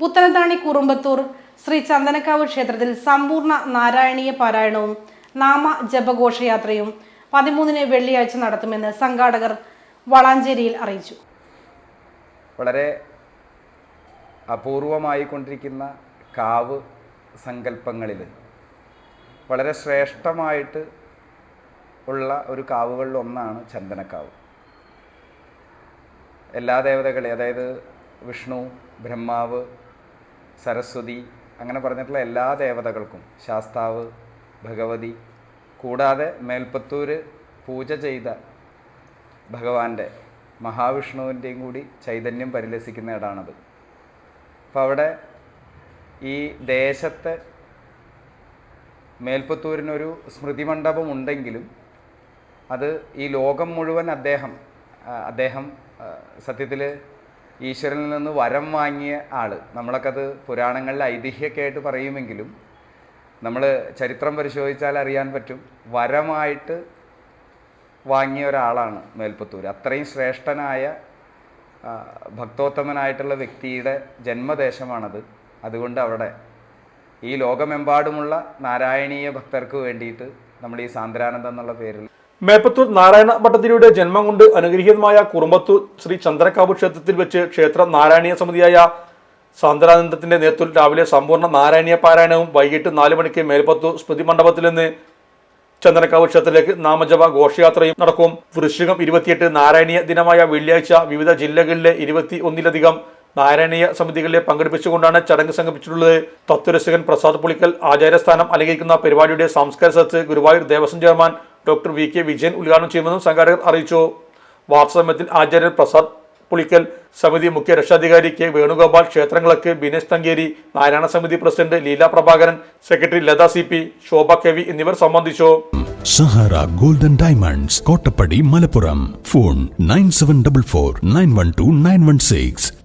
പുത്തനത്താണി കുറുമ്പത്തൂർ ശ്രീ ചന്ദനക്കാവ് ക്ഷേത്രത്തിൽ സമ്പൂർണ നാരായണീയ പാരായണവും നാമ ജപഘോഷയാത്രയും പതിമൂന്നിന് വെള്ളിയാഴ്ച നടത്തുമെന്ന് സംഘാടകർ വളാഞ്ചേരിയിൽ അറിയിച്ചു. വളരെ അപൂർവമായി കൊണ്ടിരിക്കുന്ന കാവ് സങ്കല്പങ്ങളിൽ വളരെ ശ്രേഷ്ഠമായിട്ട് ഉള്ള ഒരു കാവുകളിൽ ഒന്നാണ് ചന്ദനക്കാവ്. എല്ലാ ദേവതകളെ അതായത് വിഷ്ണു ബ്രഹ്മാവ് സരസ്വതി അങ്ങനെ പറഞ്ഞിട്ടുള്ള എല്ലാ ദേവതകൾക്കും ശാസ്താവ് ഭഗവതി കൂടാതെ മേൽപ്പത്തൂർ പൂജ ചെയ്ത ഭഗവാന്റെ മഹാവിഷ്ണുവിന്റെയും കൂടി ചൈതന്യം പരിലസിക്കുന്ന ഇടാണത് അപ്പോൾ അവിടെ ഈ ദേശത്തെ മേൽപ്പത്തൂരിനൊരു സ്മൃതി മണ്ഡപം ഉണ്ടെങ്കിലും അത് ഈ ലോകം മുഴുവൻ അദ്ദേഹം അദ്ദേഹം സത്യത്തിൽ ഈശ്വരനിൽ നിന്ന് വരം വാങ്ങിയ ആൾ നമ്മളൊക്കെ അത് പുരാണങ്ങളിൽ ഐതിഹ്യമൊക്കെ ആയിട്ട് പറയുമെങ്കിലും നമ്മൾ ചരിത്രം പരിശോധിച്ചാൽ അറിയാൻ പറ്റും. വരമായിട്ട് വാങ്ങിയ ഒരാളാണ് മേൽപ്പത്തൂർ. അത്രയും ശ്രേഷ്ഠനായ ഭക്തോത്തമനായിട്ടുള്ള വ്യക്തിയുടെ ജന്മദേശമാണത്. അതുകൊണ്ട് അവിടെ ഈ ലോകമെമ്പാടുമുള്ള നാരായണീയ ഭക്തർക്ക് വേണ്ടിയിട്ട് നമ്മൾ ഈ സാന്ദ്രാനന്ദ എന്നുള്ള പേരിൽ മേപ്പത്തൂർ നാരായണ ഭട്ടതിരിയുടെ ജന്മം കൊണ്ട് അനുഗ്രഹീതമായ കുറുമ്പത്തൂർ ശ്രീ ചന്ദ്രക്കാവ് ക്ഷേത്രത്തിൽ വെച്ച് ക്ഷേത്ര നാരായണീയ സമിതിയായ സാന്ദ്രാനന്ദത്തിന്റെ നേതൃത്വത്തിൽ രാവിലെ സമ്പൂർണ നാരായണീയ പാരായണവും വൈകിട്ട് നാല് മണിക്ക് മേൽപ്പത്തൂർ സ്മൃതി മണ്ഡപത്തിൽ നിന്ന് ചന്ദ്രക്കാവ് ക്ഷേത്രത്തിലേക്ക് നാമജപ ഘോഷയാത്രയും നടക്കും. വൃശ്ചികം ഇരുപത്തിയെട്ട് നാരായണീയ ദിനമായ വെള്ളിയാഴ്ച വിവിധ ജില്ലകളിലെ ഇരുപത്തി ഒന്നിലധികം നാരായണീയ സമിതികളിലെ പങ്കെടുപ്പിച്ചുകൊണ്ടാണ് ചടങ്ങ് സംഘടിപ്പിച്ചിട്ടുള്ളത്. തത്വരസികൻ പ്രസാദ് പുളിക്കൽ ആചാര്യസ്ഥാനം അലങ്കരിക്കുന്ന പരിപാടിയുടെ സംസ്കാര സത്ത് Guruvayur Devaswom chairman doctor V K Vijayan ഉദ്ഘാടനം ചെയ്യുമെന്നും സംഘാടകർ അറിയിച്ചു. വാർത്താസമ്മേളനത്തിൽ ആചാര്യ പ്രസാദ് പുളിക്കൽ സമിതി മുഖ്യ രക്ഷാധികാരി കെ വേണുഗോപാൽ ക്ഷേത്രങ്ങളൊക്കെ ബിനേഷ് തങ്കേരി നാരായണ സമിതി president Leela Prabhakaran secretary Latha C P Shobha K V എന്നിവർ സംബന്ധിച്ചു. Sahara golden diamonds Kottappadi Malappuram. Phone nine seven double four nine one two nine one six.